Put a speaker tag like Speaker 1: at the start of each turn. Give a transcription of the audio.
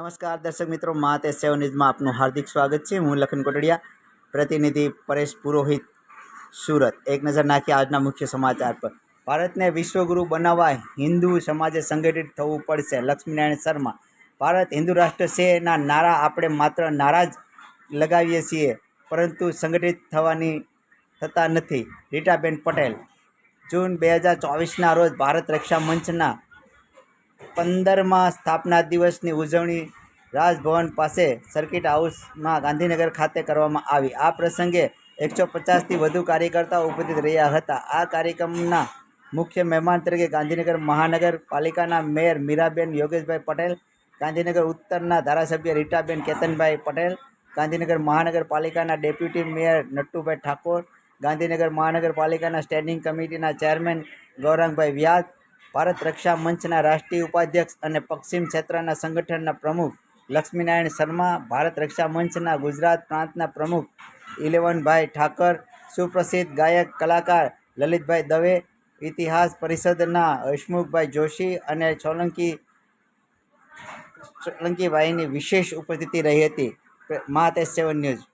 Speaker 1: નમસ્કાર દર્શક મિત્રો, માતે સેવ ન્યૂઝમાં આપનું હાર્દિક સ્વાગત છે. હું લખન કોટડિયા, પ્રતિનિધિ પરેશ પુરોહિત, સુરત. એક નજર નાખીએ આજના મુખ્ય સમાચાર પર. ભારતને વિશ્વગુરુ બનાવવા હિન્દુ સમાજે સંગઠિત થવું પડશે. લક્ષ્મીનારાયણ શર્મા, ભારત હિન્દુ રાષ્ટ્ર છે ના નારા આપણે માત્ર નારા જ લગાવીએ છીએ, પરંતુ સંગઠિત થવાની થતા નથી. રીટાબેન પટેલ, જૂન બે હજાર ચોવીસના રોજ ભારત રક્ષા મંચના પંદરમાં સ્થાપના દિવસની ઉજવણી રાજભવન પાસે સર્કિટ હાઉસમાં ગાંધીનગર ખાતે કરવામાં આવી. આ પ્રસંગે એકસો પચાસથી વધુ કાર્યકર્તાઓ ઉપસ્થિત રહ્યા હતા. આ કાર્યક્રમના મુખ્ય મહેમાન તરીકે ગાંધીનગર મહાનગરપાલિકાના મેયર મીરાબેન યોગેશભાઈ પટેલ, ગાંધીનગર ઉત્તરના ધારાસભ્ય રીટાબેન કેતનભાઈ પટેલ, ગાંધીનગર મહાનગરપાલિકાના ડેપ્યુટી મેયર નટ્ટુભાઈ ઠાકોર, ગાંધીનગર મહાનગરપાલિકાના સ્ટેન્ડિંગ કમિટીના ચેરમેન ગૌરાંગભાઈ વ્યાસ ભારત રક્ષા મંચના રાષ્ટ્રીય ઉપાધ્યક્ષ અને પશ્ચિમ ક્ષેત્રના સંગઠનના પ્રમુખ લક્ષ્મીનારાયણ શર્મા, ભારત રક્ષા મંચના ગુજરાત પ્રાંતના પ્રમુખ ઇલેવનભાઈ ઠાકર, સુપ્રસિદ્ધ ગાયક કલાકાર લલિતભાઈ દવે, ઇતિહાસ પરિષદના હસમુખભાઈ જોશી અને સોલંકી સોલંકીભાઈની વિશેષ ઉપસ્થિતિ રહી હતી. મા સેવન ન્યૂઝ.